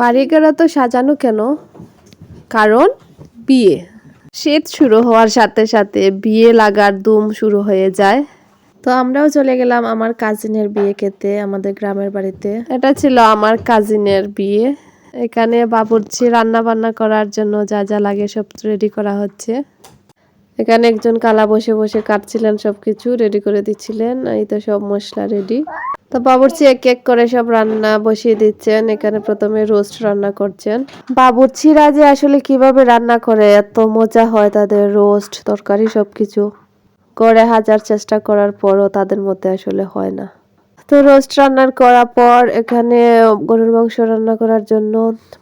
বাড়িঘর তো সাজানো কেন? কারণ বিয়ে। শীত শুরু হওয়ার সাথে সাথে বিয়ে লাগার দুম শুরু হয়ে যায়। তো আমরাও চলে গেলাম আমার কাজিনের বিয়ে খেতে আমাদের গ্রামের বাড়িতে। এটা ছিল আমার কাজিনের বিয়ে। এখানে বাবুর্চি রান্না বান্না করার জন্য যা যা লাগে সব রেডি করা হচ্ছে। এখানে একজন কালা বসে বসে কাটছিলেন সবকিছু রেডি করে দিচ্ছিলেন। এই তো সব মশলা রেডি তো বাবুর্চি এক এক করে সব রান্না বসিয়ে দিচ্ছেন। এখানে প্রথমে রোস্ট রান্না করছেন। বাবুর্চিরা যে আসলে কীভাবে রান্না করে, এত মজা হয় তাদের রোস্ট তরকারি সবকিছু করে হাজার চেষ্টা করার পরও তাদের মধ্যে আসলে হয় না। তো রোস্ট রান্নার করার পর এখানে গরুর মাংস রান্না করার জন্য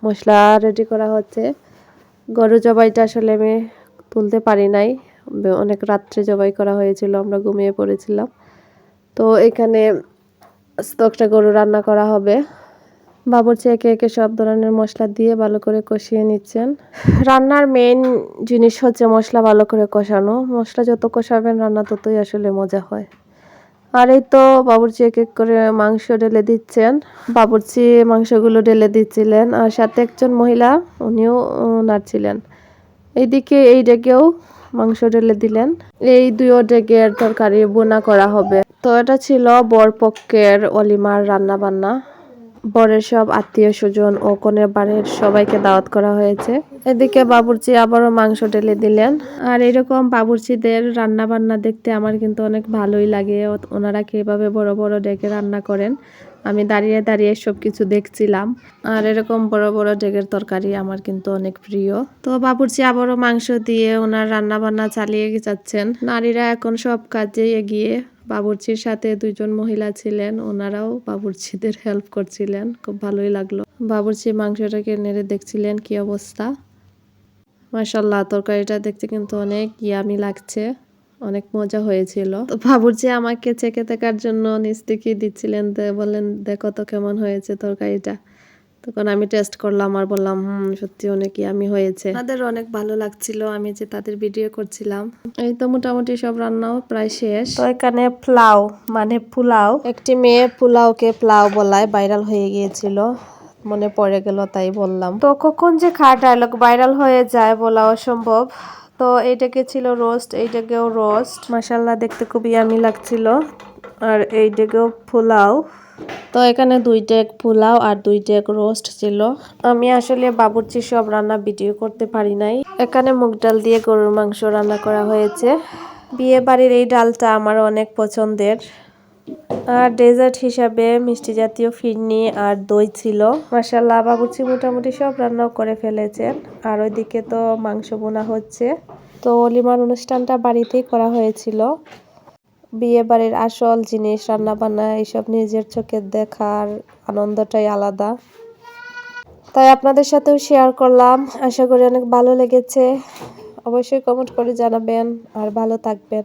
মশলা রেডি করা হচ্ছে। গরু জবাইটা আসলে আমি তুলতে পারি নাই। অনেক রাত্রে জবাই করা হয়েছিল, আমরা ঘুমিয়ে পড়েছিলাম। তো এখানে স্টকটা গরু রান্না করা হবে। বাবুর্চি একে একে সব ধরনের মশলা দিয়ে ভালো করে কষিয়ে নিচ্ছেন। রান্নার মেইন জিনিস হচ্ছে মশলা ভালো করে কষানো। মশলা যত কষাবেন, রান্না ততই আসলে মজা হয়। আর এই তো বাবুর্চি এক এক করে মাংস ঢেলে দিচ্ছেন। বাবুর্চি মাংসগুলো ঢেলে দিচ্ছিলেন আর সাথে একজন মহিলা, উনিও নাড়ছিলেন। এইদিকে এই ডেকেও মাংস ঢেলে দিলেন। এই দুইও ডেগের তরকারি বোনা করা হবে। তো এটা ছিল বরপক্ষের অলিমার রান্না বান্না বরের সব আত্মীয় স্বজন ও কনের বাড়ির সবাইকে দাওয়াত করা হয়েছে। এদিকে বাবুর্চি আবারও মাংস ঢেলে দিলেন। আর এরকম বাবুর্চিদের রান্না বান্না দেখতে আমার কিন্তু অনেক ভালোই লাগে। ওনারা কীভাবে বড় বড় ডেকে রান্না করেন, আমি দাঁড়িয়ে দাঁড়িয়ে সব কিছু দেখছিলাম। আর এরকম বড় বড় ডেকের তরকারি আমার কিন্তু অনেক প্রিয়। তো বাবুর্চি আবারও মাংস দিয়ে ওনার রান্না বান্না চালিয়ে যাচ্ছেন। নারীরা এখন সব কাজে এগিয়ে বাবুর্চির সাথে দুইজন মহিলা ছিলেন, ওনারাও বাবুর্চিদের হেল্প করছিলেন। খুব ভালোই লাগল। বাবুর্চি মাংসটাকে নেড়ে দেখছিলেন, কি অবস্থা? মাশাল্লাহ তরকারিটা দেখতে কিন্তু অনেক ইয়ামি লাগছে, অনেক মজা হয়েছিল। তো বাবুর্চি আমাকে চেকে দেখার জন্য নিচ দিচ্ছিলেন বললেন, দেখো তো কেমন হয়েছে তরকারিটা। তখন আমি টেস্ট করলাম আর বললাম হুম সত্যি অনেক আমি হয়েছে। তাদের অনেক ভালো লাগছিল আমি যে তাদের ভিডিও করছিলাম। এই তো মোটামুটি সব রান্নাও প্রায় শেষ। তো এখানে পোলাও মানে পোলাও। একটি মেয়ে পোলাওকে পোলাও বলায় ভাইরাল হয়ে গিয়েছিল মনে পড়ে গেল তাই বললাম। তো কখন যে খার ডায়লগ ভাইরাল হয়ে যায় বলা অসম্ভব। তো এইটাকে ছিল রোস্ট এইটাকেও রোস্ট মাসাল্লাহ দেখতে খুবই আমি লাগছিল। আর এইটাকেও পোলাও। তো এখানে দুই ডেক পোলাও আর দুই ডেক রোস্ট ছিল। আমি আসলে বাবুর্চি সব রান্না ভিডিও করতে পারি নাই। এখানে মুগ ডাল দিয়ে গরুর মাংস রান্না করা হয়েছে। বিয়ে বাড়ির এই ডালটা আমার অনেক পছন্দের। আর ডেজার্ট হিসাবে মিষ্টি জাতীয় ফিরনি আর দই ছিল। মাসাল্লাহ বাবুর্চি মোটামুটি সব রান্নাও করে ফেলেছেন। আর ওইদিকে তো মাংস বোনা হচ্ছে। তো অলিমার অনুষ্ঠানটা বাড়িতেই করা হয়েছিল। বিয়ে বাড়ির আসল জিনিস রান্না বান্না এইসব নিজের চোখে দেখার আনন্দটাই আলাদা। তাই আপনাদের সাথেও শেয়ার করলাম। আশা করি অনেক ভালো লেগেছে। অবশ্যই কমেন্ট করে জানাবেন। আর ভালো থাকবেন।